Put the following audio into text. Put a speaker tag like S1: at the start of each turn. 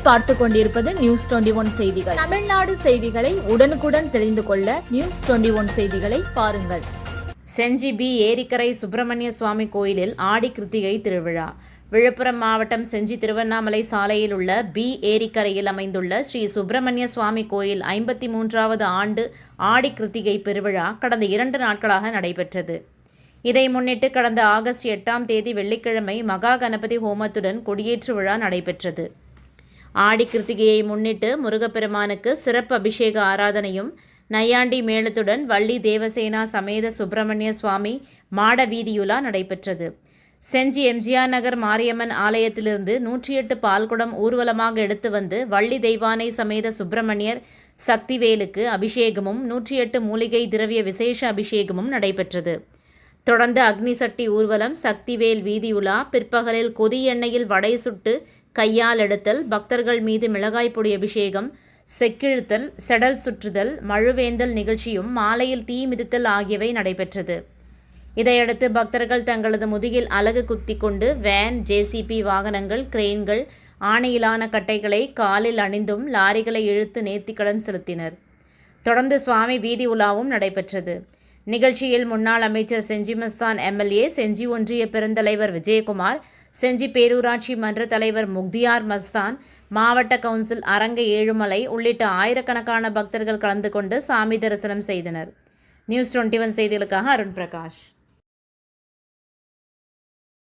S1: பார்த்து கொண்டிருப்பது news twenty one செய்திகள். தமிழ்நாடு செய்திகளை உடனுக்குடன் தெரிந்து கொள்ள நியூஸ் டுவெண்டி ஒன் செய்திகளை பாருங்கள்.
S2: செஞ்சி பி. ஏரிக்கரை சுப்பிரமணிய சுவாமி கோயிலில் ஆடி கிருத்திகை திருவிழா. விழுப்புரம் மாவட்டம் செஞ்சி திருவண்ணாமலை சாலையில் உள்ள பி. ஏரிக்கரையில் அமைந்துள்ள ஸ்ரீ சுப்பிரமணிய சுவாமி கோயில் ஐம்பத்தி மூன்றாவது ஆண்டு ஆடி கிருத்திகை பெருவிழா கடந்த இரண்டு நாட்களாக நடைபெற்றது. இதை முன்னிட்டு கடந்த ஆகஸ்ட் எட்டாம் தேதி வெள்ளிக்கிழமை மகா கணபதி ஹோமத்துடன் கொடியேற்று விழா நடைபெற்றது. ஆடி கிருத்திகையை முன்னிட்டு முருகப்பெருமானுக்கு சிறப்பு அபிஷேக ஆராதனையும் நையாண்டி மேளத்துடன் வள்ளி தேவசேனா சமேத சுப்பிரமணிய சுவாமி மாட வீதியுலா நடைபெற்றது. செஞ்சி எம்ஜிஆர் நகர் மாரியம்மன் ஆலயத்திலிருந்து நூற்றி எட்டு பால்குடம் ஊர்வலமாக எடுத்து வந்து வள்ளி தெய்வானை சமேத சுப்பிரமணியர் சக்திவேலுக்கு அபிஷேகமும் நூற்றி எட்டு மூலிகை திரவிய விசேஷ அபிஷேகமும் நடைபெற்றது. தொடர்ந்து அக்னி சட்டி ஊர்வலம் சக்திவேல் வீதியுலா பிற்பகலில் கொதி எண்ணெயில் வடை சுட்டு கையால் எடுத்தல் பக்தர்கள் மீது மிளகாய் பொடி அபிஷேகம் செக்கிழுத்தல் செடல் சுற்றுதல் மழுவேந்தல் நிகழ்ச்சியும் மாலையில் தீ மிதித்தல் ஆகியவை நடைபெற்றது. இதையடுத்து பக்தர்கள் தங்களது முதுகில் அலகு குத்தி கொண்டு வேன் ஜேசிபி வாகனங்கள் கிரெயின்கள் ஆணையிலான கட்டைகளை காலில் அணிந்தும் லாரிகளை இழுத்து நேர்த்திக்கடன் செலுத்தினர். தொடர்ந்து சுவாமி வீதி உலாவும் நடைபெற்றது. நிகழ்ச்சியில் முன்னாள் அமைச்சர் செஞ்சி மஸ்தான் எம்எல்ஏ செஞ்சி ஒன்றிய பெருந்தலைவர் விஜயகுமார் செஞ்சி பேரூராட்சி மன்ற தலைவர் முக்தியார் மஸ்தான் மாவட்ட கவுன்சில் அரங்க ஏழுமலை உள்ளிட்ட ஆயிரக்கணக்கான பக்தர்கள் கலந்து கொண்டு சாமி தரிசனம் செய்தனர். நியூஸ் டுவெண்ட்டி ஒன் செய்திகளுக்காக அருண் பிரகாஷ்.